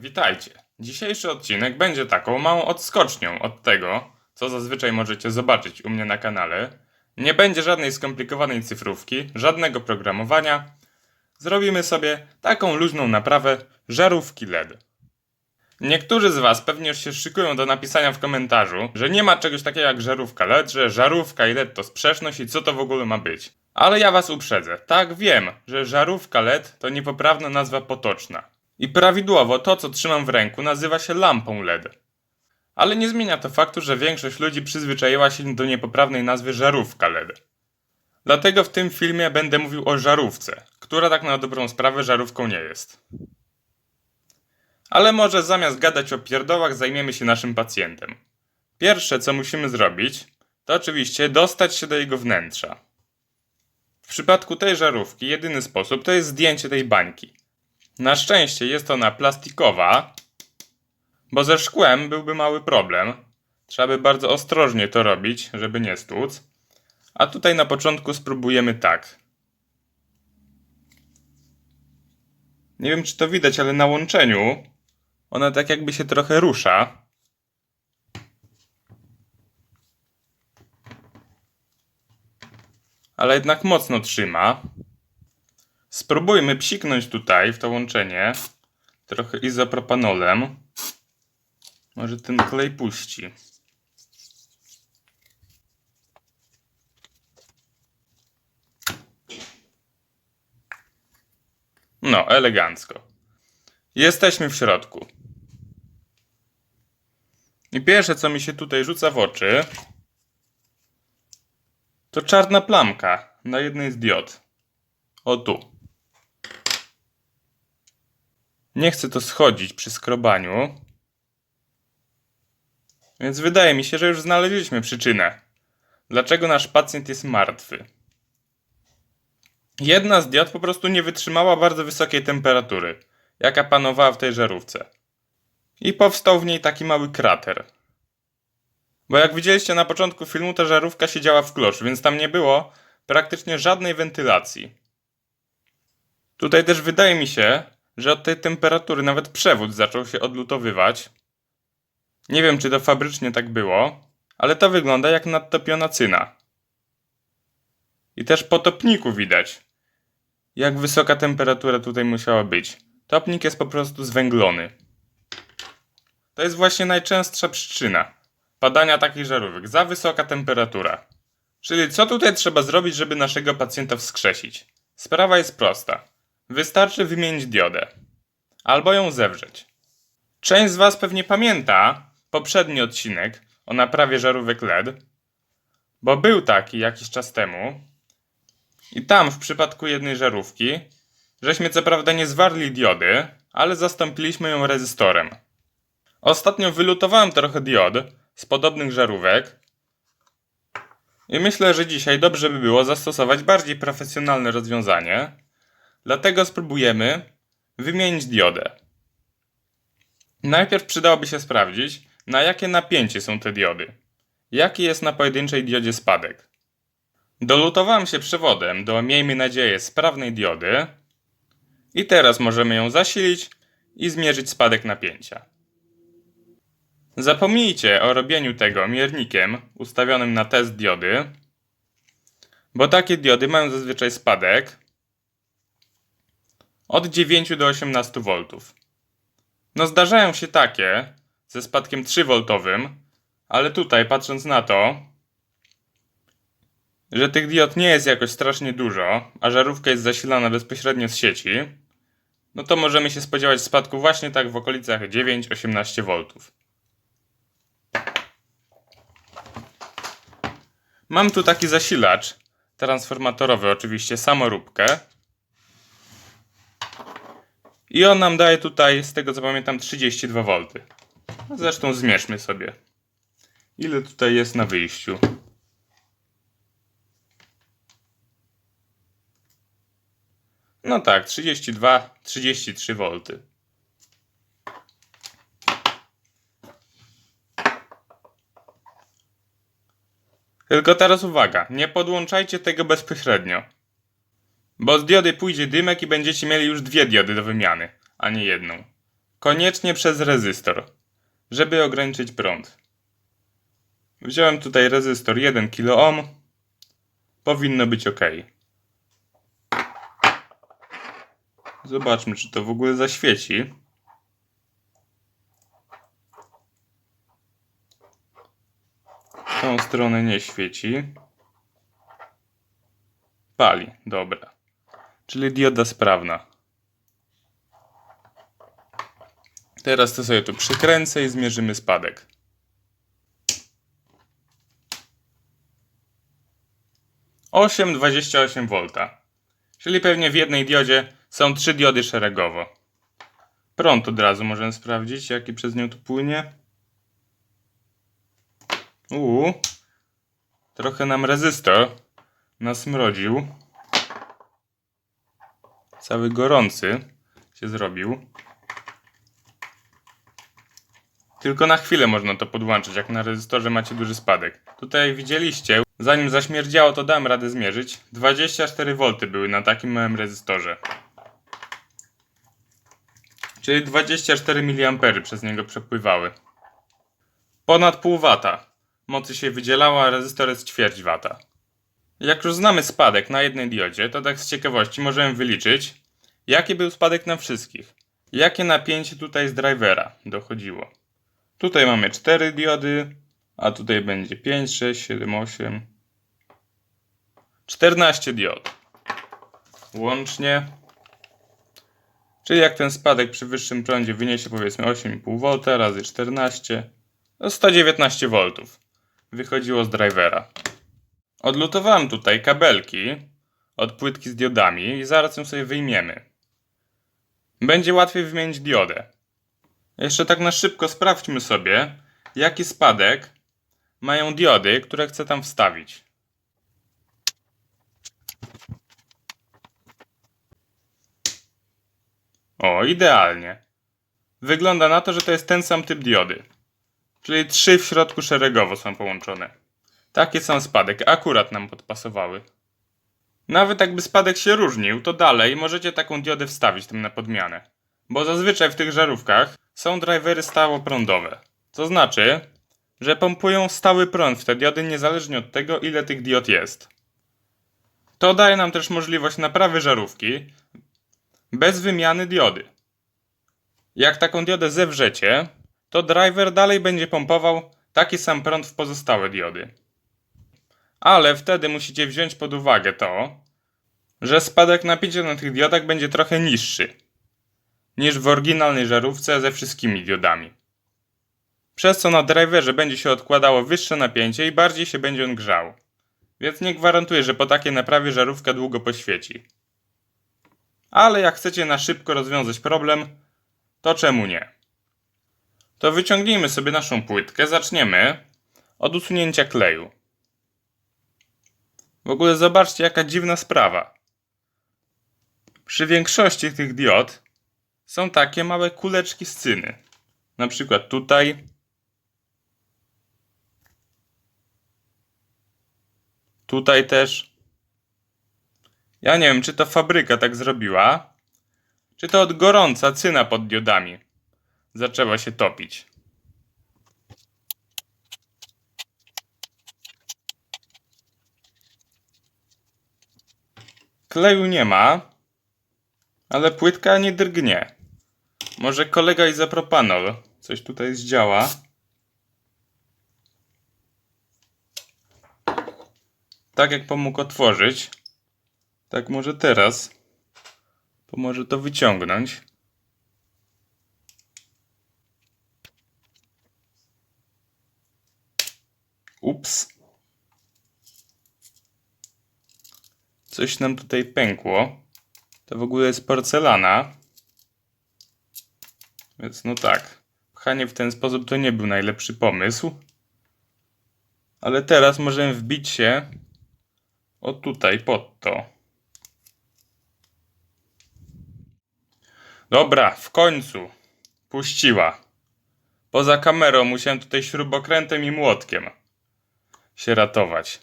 Witajcie. Dzisiejszy odcinek będzie taką małą odskocznią od tego, co zazwyczaj możecie zobaczyć u mnie na kanale. Nie będzie żadnej skomplikowanej cyfrówki, żadnego programowania. Zrobimy sobie taką luźną naprawę żarówki LED. Niektórzy z Was pewnie już się szykują do napisania w komentarzu, że nie ma czegoś takiego jak żarówka LED, że żarówka i LED to sprzeczność i co to w ogóle ma być. Ale ja Was uprzedzę. Tak, wiem, że żarówka LED to niepoprawna nazwa potoczna. I prawidłowo to, co trzymam w ręku, nazywa się lampą LED. Ale nie zmienia to faktu, że większość ludzi przyzwyczaiła się do niepoprawnej nazwy żarówka LED. Dlatego w tym filmie będę mówił o żarówce, która tak na dobrą sprawę żarówką nie jest. Ale może zamiast gadać o pierdołach zajmiemy się naszym pacjentem. Pierwsze co musimy zrobić, to oczywiście dostać się do jego wnętrza. W przypadku tej żarówki jedyny sposób to jest zdjęcie tej bańki. Na szczęście jest ona plastikowa, bo ze szkłem byłby mały problem. Trzeba by bardzo ostrożnie to robić, żeby nie stłuc. A tutaj na początku spróbujemy tak. Nie wiem, czy to widać, ale na łączeniu ona tak jakby się trochę rusza. Ale jednak mocno trzyma. Spróbujmy psiknąć tutaj w to łączenie trochę izopropanolem. Może ten klej puści. No, elegancko. Jesteśmy w środku. I pierwsze, co mi się tutaj rzuca w oczy, to czarna plamka na jednej z diod. O tu. Nie chcę to schodzić przy skrobaniu. Więc wydaje mi się, że już znaleźliśmy przyczynę. Dlaczego nasz pacjent jest martwy? Jedna z diod po prostu nie wytrzymała bardzo wysokiej temperatury, jaka panowała w tej żarówce. I powstał w niej taki mały krater. Bo jak widzieliście na początku filmu, ta żarówka siedziała w klosz, więc tam nie było praktycznie żadnej wentylacji. Tutaj też wydaje mi się, że od tej temperatury nawet przewód zaczął się odlutowywać. Nie wiem, czy to fabrycznie tak było, ale to wygląda jak nadtopiona cyna. I też po topniku widać, jak wysoka temperatura tutaj musiała być. Topnik jest po prostu zwęglony. To jest właśnie najczęstsza przyczyna padania takich żarówek. Za wysoka temperatura. Czyli co tutaj trzeba zrobić, żeby naszego pacjenta wskrzesić? Sprawa jest prosta. Wystarczy wymienić diodę. Albo ją zewrzeć. Część z Was pewnie pamięta poprzedni odcinek o naprawie żarówek LED, bo był taki jakiś czas temu. I tam w przypadku jednej żarówki, żeśmy co prawda nie zwarli diody, ale zastąpiliśmy ją rezystorem. Ostatnio wylutowałem trochę diod z podobnych żarówek i myślę, że dzisiaj dobrze by było zastosować bardziej profesjonalne rozwiązanie. Dlatego spróbujemy wymienić diodę. Najpierw przydałoby się sprawdzić, na jakie napięcie są te diody. Jaki jest na pojedynczej diodzie spadek. Dolutowałem się przewodem do, miejmy nadzieję, sprawnej diody i teraz możemy ją zasilić i zmierzyć spadek napięcia. Zapomnijcie o robieniu tego miernikiem ustawionym na test diody, bo takie diody mają zazwyczaj spadek od 9 do 18 V. No zdarzają się takie ze spadkiem 3V, ale tutaj patrząc na to, że tych diod nie jest jakoś strasznie dużo, a żarówka jest zasilana bezpośrednio z sieci, no to możemy się spodziewać spadku właśnie tak w okolicach 9-18 V. Mam tu taki zasilacz transformatorowy, oczywiście samoróbkę. I on nam daje tutaj, z tego co pamiętam, 32 V. No zresztą zmierzmy sobie. Ile tutaj jest na wyjściu? No tak, 32, 33 V. Tylko teraz uwaga, nie podłączajcie tego bezpośrednio. Bo z diody pójdzie dymek i będziecie mieli już dwie diody do wymiany, a nie jedną. Koniecznie przez rezystor, żeby ograniczyć prąd. Wziąłem tutaj rezystor 1 kΩ. Powinno być ok. Zobaczmy, czy to w ogóle zaświeci. W tą stronę nie świeci. Pali, dobra. Czyli dioda sprawna. Teraz to sobie tu przykręcę i zmierzymy spadek. Osiem dwadzieścia osiem V. Czyli pewnie w jednej diodzie są trzy diody szeregowo. Prąd od razu możemy sprawdzić, jaki przez nią tu płynie. Uuu. Trochę nam rezystor nasmrodził. Cały gorący się zrobił. Tylko na chwilę można to podłączyć, jak na rezystorze macie duży spadek. Tutaj jak widzieliście, zanim zaśmierdziało to dałem radę zmierzyć. 24V były na takim małym rezystorze. Czyli 24 mA przez niego przepływały. Ponad pół wata mocy się wydzielała, a rezystor jest ćwierć wata. Jak już znamy spadek na jednej diodzie, to tak z ciekawości możemy wyliczyć, jaki był spadek na wszystkich. Jakie napięcie tutaj z drivera dochodziło. Tutaj mamy 4 diody, a tutaj będzie 5, 6, 7, 8, 14 diod. Łącznie. Czyli jak ten spadek przy wyższym prądzie wyniesie powiedzmy 8,5 V razy 14, to 119 V wychodziło z drivera. Odlutowałem tutaj kabelki od płytki z diodami i zaraz ją sobie wyjmiemy. Będzie łatwiej wymienić diodę. Jeszcze tak na szybko sprawdźmy sobie, jaki spadek mają diody, które chcę tam wstawić. O, idealnie. Wygląda na to, że to jest ten sam typ diody. Czyli trzy w środku szeregowo są połączone. Taki sam spadek, akurat nam podpasowały. Nawet jakby spadek się różnił, to dalej możecie taką diodę wstawić tam na podmianę. Bo zazwyczaj w tych żarówkach są drivery stałoprądowe. To znaczy, że pompują stały prąd w te diody niezależnie od tego, ile tych diod jest. To daje nam też możliwość naprawy żarówki bez wymiany diody. Jak taką diodę zewrzecie, to driver dalej będzie pompował taki sam prąd w pozostałe diody. Ale wtedy musicie wziąć pod uwagę to, że spadek napięcia na tych diodach będzie trochę niższy niż w oryginalnej żarówce ze wszystkimi diodami. Przez co na driverze będzie się odkładało wyższe napięcie i bardziej się będzie on grzał. Więc nie gwarantuję, że po takiej naprawie żarówka długo poświeci. Ale jak chcecie na szybko rozwiązać problem, to czemu nie? To wyciągnijmy sobie naszą płytkę, zaczniemy od usunięcia kleju. W ogóle zobaczcie jaka dziwna sprawa. Przy większości tych diod są takie małe kuleczki z cyny. Na przykład tutaj. Tutaj też. Ja nie wiem, czy to fabryka tak zrobiła, czy to od gorąca cyna pod diodami zaczęła się topić. Kleju nie ma, ale płytka nie drgnie. Może kolega izopropanol coś tutaj zdziała. Tak jak pomógł otworzyć, tak może teraz pomoże to wyciągnąć. Ups. Coś nam tutaj pękło. To w ogóle jest porcelana. Więc no tak. Pchanie w ten sposób to nie był najlepszy pomysł. Ale teraz możemy wbić się o tutaj, pod to. Dobra, w końcu. Puściła. Poza kamerą musiałem tutaj śrubokrętem i młotkiem się ratować.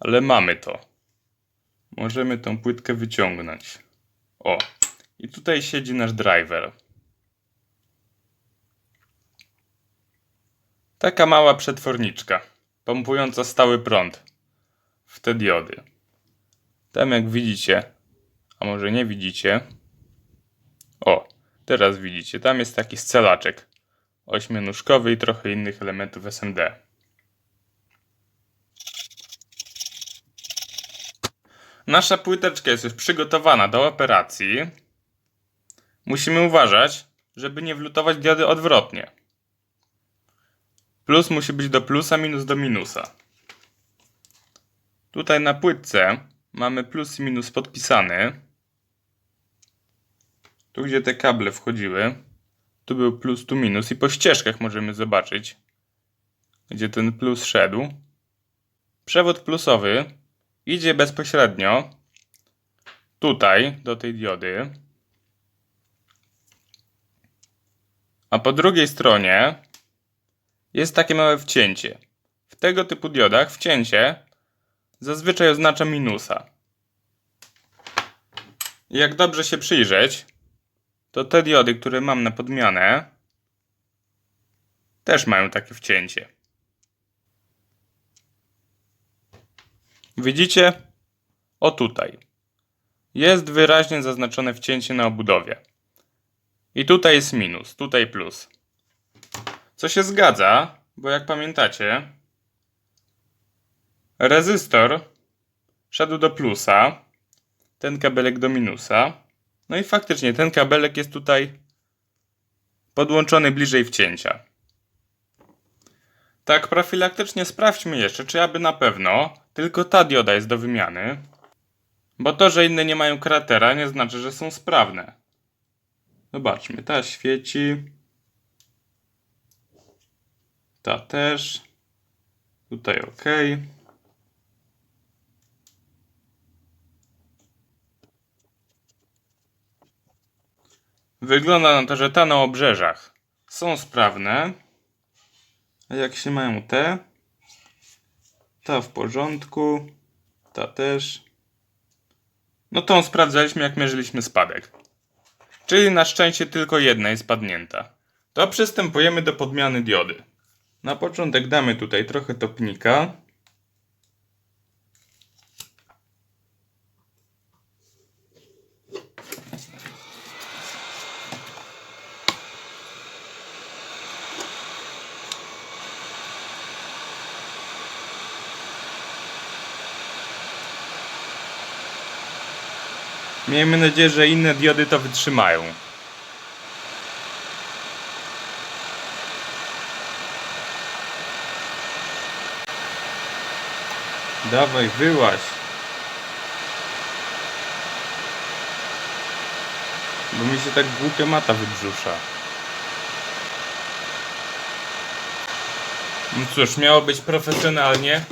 Ale mamy to możemy tą płytkę wyciągnąć. O, i tutaj siedzi nasz driver. Taka mała przetworniczka, pompująca stały prąd w te diody. Tam jak widzicie, a może nie widzicie, o, teraz widzicie, tam jest taki scelaczek, ośmienóżkowy i trochę innych elementów SMD. Nasza płyteczka jest już przygotowana do operacji. Musimy uważać, żeby nie wlutować diody odwrotnie. Plus musi być do plusa, minus do minusa. Tutaj na płytce mamy plus i minus podpisany. Tu gdzie te kable wchodziły, tu był plus, tu minus i po ścieżkach możemy zobaczyć, gdzie ten plus szedł. Przewód plusowy idzie bezpośrednio tutaj do tej diody. A po drugiej stronie jest takie małe wcięcie. W tego typu diodach wcięcie zazwyczaj oznacza minusa. Jak dobrze się przyjrzeć, to te diody, które mam na podmianę, też mają takie wcięcie. Widzicie? O tutaj. Jest wyraźnie zaznaczone wcięcie na obudowie. I tutaj jest minus, tutaj plus. Co się zgadza, bo jak pamiętacie, rezystor szedł do plusa, ten kabelek do minusa. No i faktycznie ten kabelek jest tutaj podłączony bliżej wcięcia. Tak profilaktycznie sprawdźmy jeszcze, czy aby na pewno tylko ta dioda jest do wymiany. Bo to, że inne nie mają kratera, nie znaczy, że są sprawne. Zobaczmy, ta świeci. Ta też. Tutaj ok. Wygląda na to, że ta na obrzeżach są sprawne. A jak się mają te? Ta w porządku. Ta też. No tą sprawdzaliśmy jak mierzyliśmy spadek. Czyli na szczęście tylko jedna jest spadnięta. To przystępujemy do podmiany diody. Na początek damy tutaj trochę topnika. Miejmy nadzieję, że inne diody to wytrzymają. Dawaj, wyłaź. Bo mi się tak głupia mata wybrzusza. No cóż, miało być profesjonalnie.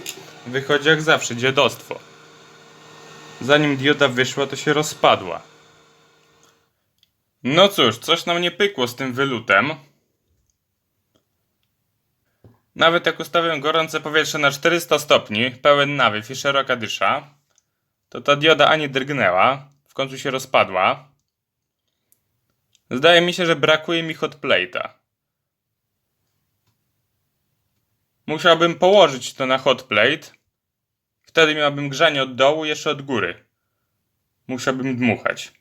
Wychodzi jak zawsze, dziadostwo. Zanim dioda wyszła, to się rozpadła. No cóż, coś nam nie pykło z tym wylutem. Nawet jak ustawię gorące powietrze na 400 stopni, pełen nawiew i szeroka dysza, to ta dioda ani drgnęła, w końcu się rozpadła. Zdaje mi się, że brakuje mi hot plate'a. Musiałbym położyć to na hot plate. Wtedy miałbym grzanie od dołu, jeszcze od góry. Musiałbym dmuchać.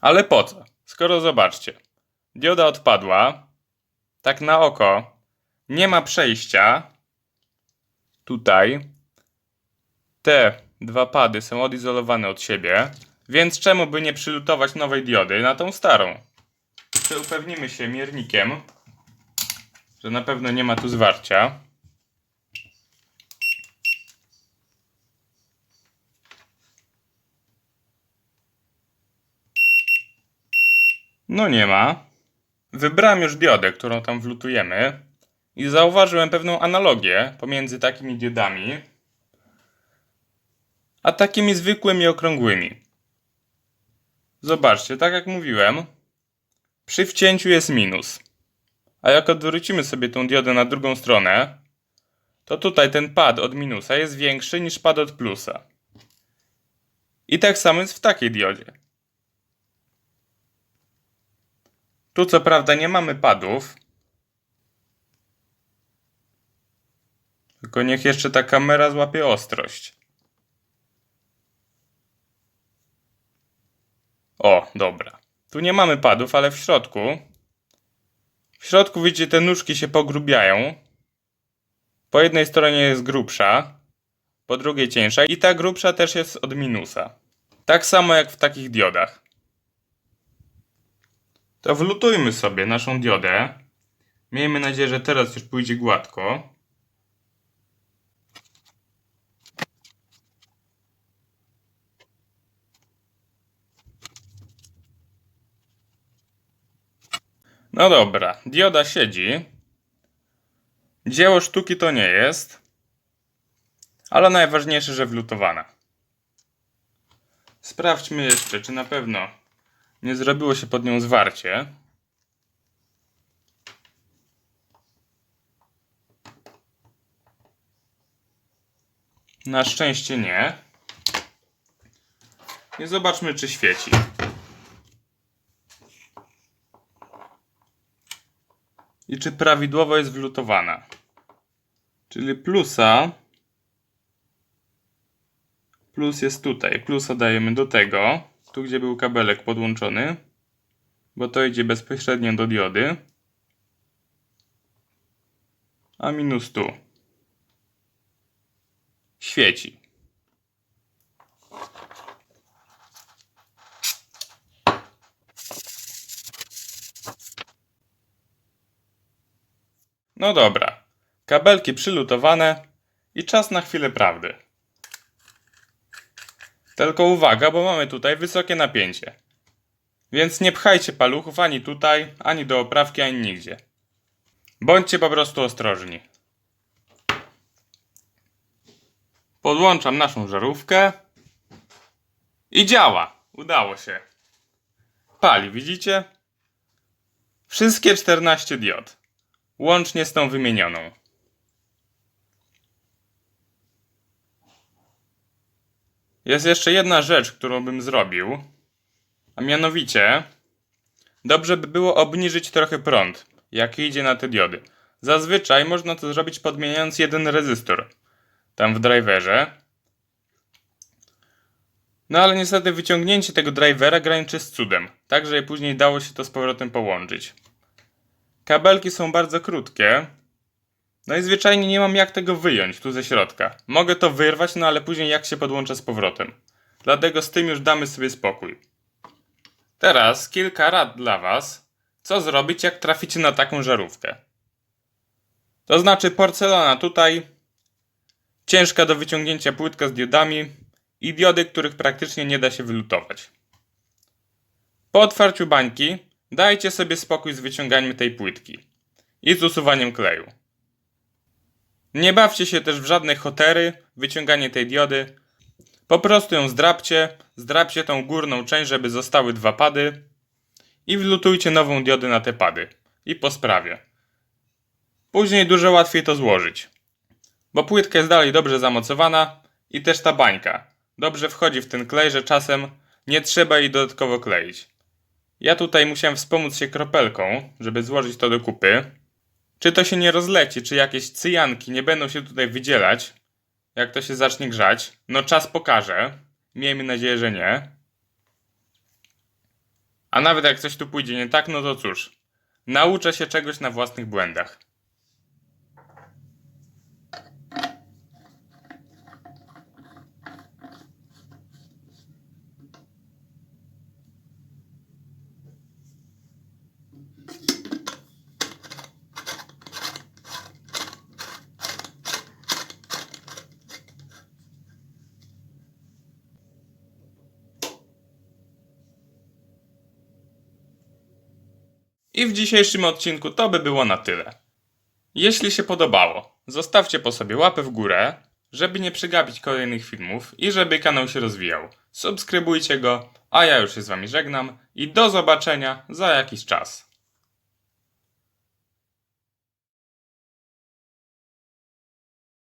Ale po co? Skoro zobaczcie. Dioda odpadła. Tak na oko. Nie ma przejścia. Tutaj. Te dwa pady są odizolowane od siebie. Więc czemu by nie przylutować nowej diody na tą starą? Czy upewnimy się miernikiem, że na pewno nie ma tu zwarcia. No nie ma. Wybrałem już diodę, którą tam wlutujemy i zauważyłem pewną analogię pomiędzy takimi diodami a takimi zwykłymi okrągłymi. Zobaczcie, tak jak mówiłem, przy wcięciu jest minus. A jak odwrócimy sobie tą diodę na drugą stronę, to tutaj ten pad od minusa jest większy niż pad od plusa. I tak samo jest w takiej diodzie. Tu co prawda nie mamy padów, Tylko niech jeszcze ta kamera złapie ostrość. O, dobra. Tu nie mamy padów, ale w środku. W środku widzicie, te nóżki się pogrubiają. Po jednej stronie jest grubsza, po drugiej cieńsza i ta grubsza też jest od minusa. Tak samo jak w takich diodach. To wlutujmy sobie naszą diodę. Miejmy nadzieję, że teraz już pójdzie gładko. No dobra, dioda siedzi. Dzieło sztuki to nie jest, ale najważniejsze, że wlutowana. Sprawdźmy jeszcze, czy na pewno nie zrobiło się pod nią zwarcie. Na szczęście nie. I zobaczmy, czy świeci. I czy prawidłowo jest wlutowana. Czyli plusa. Plus jest tutaj. Plusa dajemy do tego. Tu, gdzie był kabelek podłączony. Bo to idzie bezpośrednio do diody. A minus tu. Świeci. No dobra. Kabelki przylutowane i czas na chwilę prawdy. Tylko uwaga, bo mamy tutaj wysokie napięcie. Więc nie pchajcie paluchów ani tutaj, ani do oprawki, ani nigdzie. Bądźcie po prostu ostrożni. Podłączam naszą żarówkę. I działa. Udało się. Pali, widzicie? Wszystkie 14 diod. Łącznie z tą wymienioną. Jest jeszcze jedna rzecz, którą bym zrobił. A mianowicie, dobrze by było obniżyć trochę prąd, jaki idzie na te diody. Zazwyczaj można to zrobić podmieniając jeden rezystor tam w driverze. No ale niestety wyciągnięcie tego drivera graniczy z cudem, tak żeby później dało się to z powrotem połączyć. Kabelki są bardzo krótkie. No i zwyczajnie nie mam jak tego wyjąć tu ze środka. Mogę to wyrwać, no ale później jak się podłączę z powrotem. Dlatego z tym już damy sobie spokój. Teraz kilka rad dla Was, co zrobić jak traficie na taką żarówkę. To znaczy porcelana tutaj, ciężka do wyciągnięcia płytka z diodami i diody, których praktycznie nie da się wylutować. Po otwarciu bańki dajcie sobie spokój z wyciąganiem tej płytki i z usuwaniem kleju. Nie bawcie się też w żadne hotery, wyciąganie tej diody. Po prostu ją zdrabcie, zdrabcie tą górną część, żeby zostały dwa pady i wlutujcie nową diodę na te pady. I po sprawie. Później dużo łatwiej to złożyć. Bo płytka jest dalej dobrze zamocowana i też ta bańka. Dobrze wchodzi w ten klej, że czasem nie trzeba jej dodatkowo kleić. Ja tutaj musiałem wspomóc się kropelką, żeby złożyć to do kupy. Czy to się nie rozleci, czy jakieś cyjanki nie będą się tutaj wydzielać, jak to się zacznie grzać? No czas pokaże. Miejmy nadzieję, że nie. A nawet jak coś tu pójdzie nie tak, no to cóż. Nauczę się czegoś na własnych błędach. I w dzisiejszym odcinku to by było na tyle. Jeśli się podobało, zostawcie po sobie łapę w górę, żeby nie przegapić kolejnych filmów i żeby kanał się rozwijał. Subskrybujcie go, a ja już się z wami żegnam i do zobaczenia za jakiś czas.